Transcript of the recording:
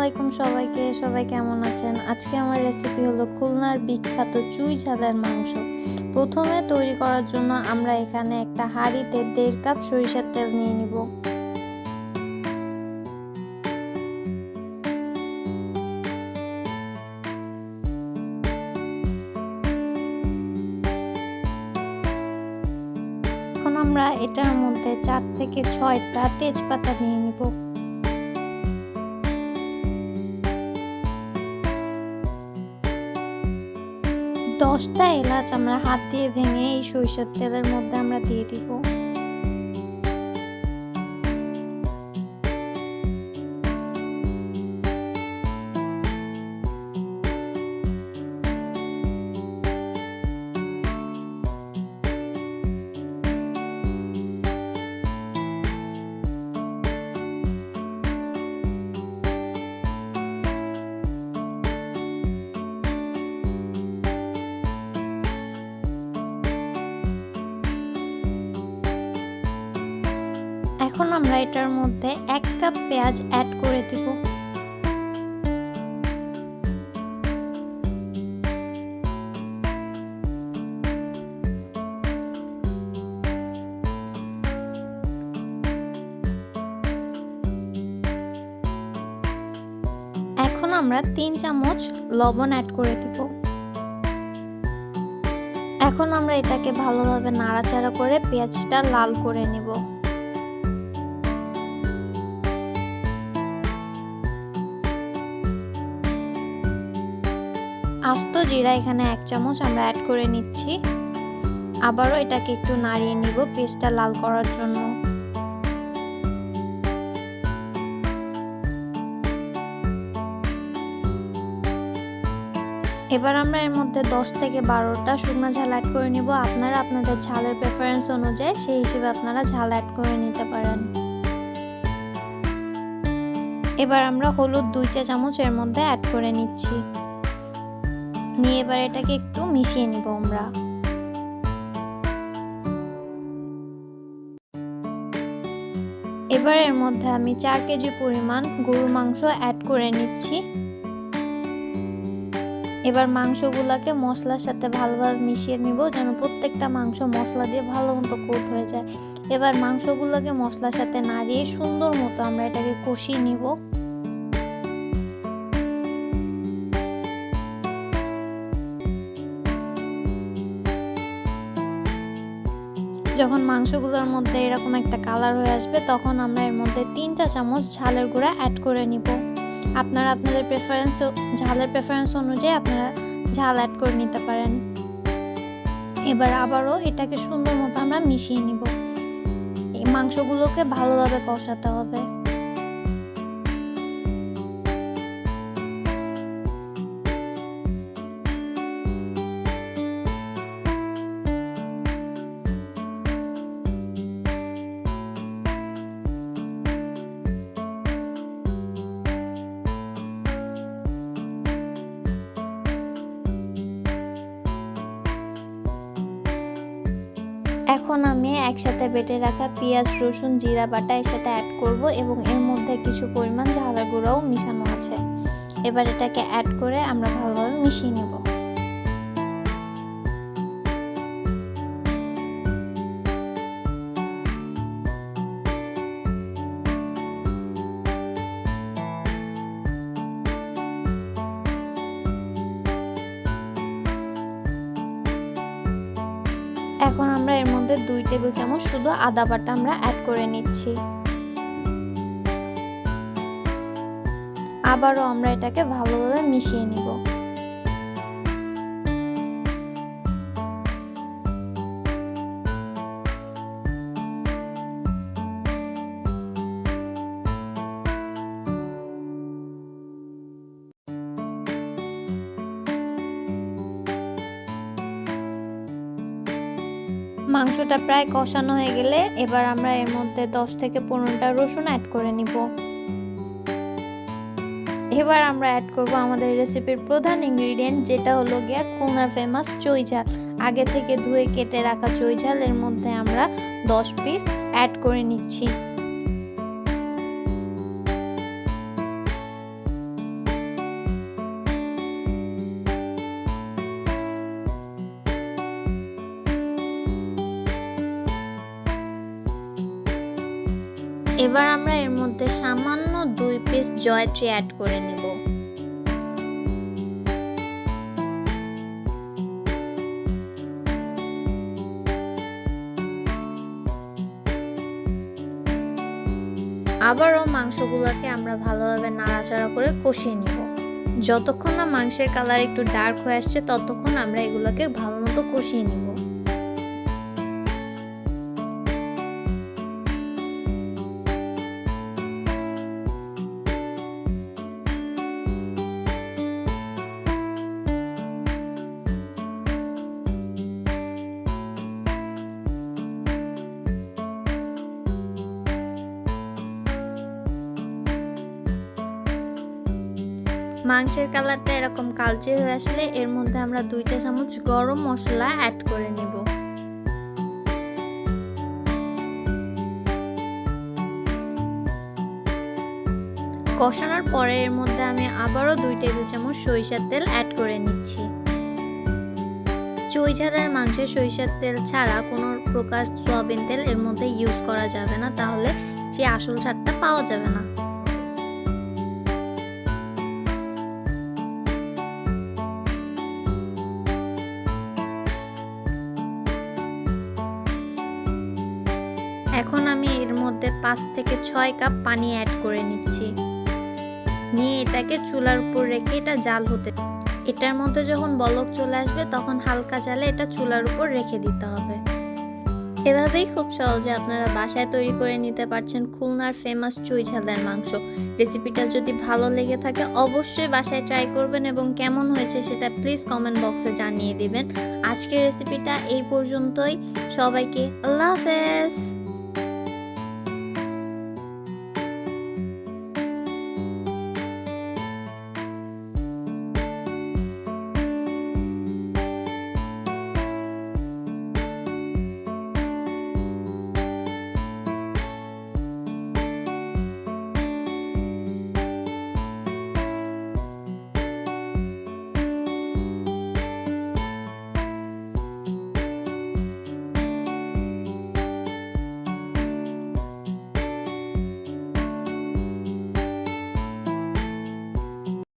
আলাইকুম সবাইকে, সবাই কেমন আছেন? আজকে আমার রেসিপি হলো খুলনার বিখ্যাত চুই ঝালের মাংস। প্রথমে তৈরি করার জন্য আমরা এখানে একটা হাঁড়িতে দেড় কাপ সরিষার তেল নিয়ে নিব। এখন আমরা এটার মধ্যে চার থেকে ছয়টা তেজপাতা নিয়ে নিব। দশটা এলাচ আমরা হাত দিয়ে ভেঙে এই সরিষার তেলের মধ্যে আমরা দিয়ে দিব। এখন আমরা এটার মধ্যে এক কাপ পেঁয়াজ অ্যাড করে দিব। এখন আমরা তিন চামচ লবণ অ্যাড করে দিব। এখন আমরা এটাকে ভালোভাবে নাড়াচাড়া করে পেঁয়াজটা লাল করে নেব। আস্ত জিরা এখানে এক চামচ আমরা অ্যাড করে নিচ্ছি। আবারও এটাকে একটু নাড়িয়ে নিব পেস্টটা লাল করার জন্য। এবার আমরা এর মধ্যে দশ থেকে বারোটা শুকনো ঝাল অ্যাড করে নিব। আপনারা আপনাদের ঝালের প্রেফারেন্স অনুযায়ী সেই হিসেবে আপনারা ঝাল অ্যাড করে নিতে পারেন। এবার আমরা হলুদ দুই চা চামচ এর মধ্যে অ্যাড করে নিচ্ছি। নিয়ে এবার এটাকে একটু মিশিয়ে নিব আমরা। এবার এর মধ্যে আমি চার কেজি পরিমাণ গরুর মাংস অ্যাড করে নিচ্ছি। এবার মাংসগুলোকে মশলার সাথে ভালোভাবে মিশিয়ে নিব যেন প্রত্যেকটা মাংস মশলা দিয়ে ভালো মতো কোট হয়ে যায়। এবার মাংসগুলোকে মশলার সাথে নাড়িয়ে সুন্দর মতো আমরা এটাকে কষিয়ে নিব। যখন মাংসগুলোর মধ্যে এরকম একটা কালার হয়ে আসবে, তখন আমরা এর মধ্যে তিনটা চামচ ঝালের গুঁড়া অ্যাড করে নিব। আপনারা আপনাদের প্রেফারেন্স ঝালের প্রেফারেন্স অনুযায়ী আপনারা ঝাল অ্যাড করে নিতে পারেন। এবার আবারও এটাকে সুন্দর মতো আমরা মিশিয়ে নিব। এই মাংসগুলোকে ভালোভাবে কষাতে হবে। এখন আমি একসাথে বেটে রাখা পেঁয়াজ, রসুন, জিরা বাটা এর সাথে অ্যাড করব এবং এর মধ্যে কিছু পরিমাণ ঝালের গুঁড়াও মিশানো আছে। এবার এটাকে অ্যাড করে আমরা ভালোভাবে মিশিয়ে নেব। এখন আমরা এর মধ্যে দুই টেবিল চামচ শুধু আদা বাটা আমরা অ্যাড করে নিচ্ছি। আবারও আমরা এটাকে ভালোভাবে মিশিয়ে নিব। মাংসটা প্রায় কষানো হয়ে গেলে এবার আমরা এর মধ্যে দশ থেকে পনেরোটা রসুন অ্যাড করে নিব। এবার আমরা অ্যাড করব আমাদের রেসিপির প্রধান ইনগ্রিডিয়েন্ট যেটা হলো গিয়া খুলনার ফেমাস চই ঝাল। আগে থেকে ধুয়ে কেটে রাখা চই ঝাল এর মধ্যে আমরা দশ পিস অ্যাড করে নিচ্ছি। এবার আমরা এর মধ্যে সামান্য দুই পিস জয়ত্রী অ্যাড করে নিব। আবারও মাংসগুলোকে আমরা ভালোভাবে নাড়াচাড়া করে কষিয়ে নিব। যতক্ষণ না মাংসের কালার একটু ডার্ক হয়ে আসছে, ততক্ষণ আমরা এগুলোকে ভালো মতো কষিয়ে নিব। মাংসের কালারটা এরকম কালচে হয়ে আসলে এর মধ্যে আমরা দুই চা চামচ গরম মশলা অ্যাড করে নেব। কষানোর পরে এর মধ্যে আমি আবারও দুই টেবিল চামচ সরিষার তেল অ্যাড করে নিচ্ছি। চই ঝালের মাংসে সরিষার তেল ছাড়া কোনো প্রকার সয়াবিন তেল এর মধ্যে ইউজ করা যাবে না, তাহলে সেই আসল স্বাদটা পাওয়া যাবে না। এখন আমি এর মধ্যে পাঁচ থেকে ছয় কাপ পানি অ্যাড করে নিচ্ছি। নিয়ে এটাকে চুলার উপর রেখে এটা জাল হতে এটার মধ্যে যখন বলক চলে আসবে, তখন হালকা জালে এটা চুলার উপর রেখে দিতে হবে। এভাবেই খুব সহজে আপনারা বাসায় তৈরি করে নিতে পারছেন খুলনার ফেমাস চুই ঝালের মাংস। রেসিপিটা যদি ভালো লেগে থাকে, অবশ্যই বাসায় ট্রাই করবেন এবং কেমন হয়েছে সেটা প্লিজ কমেন্ট বক্সে জানিয়ে দিবেন। আজকের রেসিপিটা এই পর্যন্তই। সবাইকে আল্লাহ হাফেজ।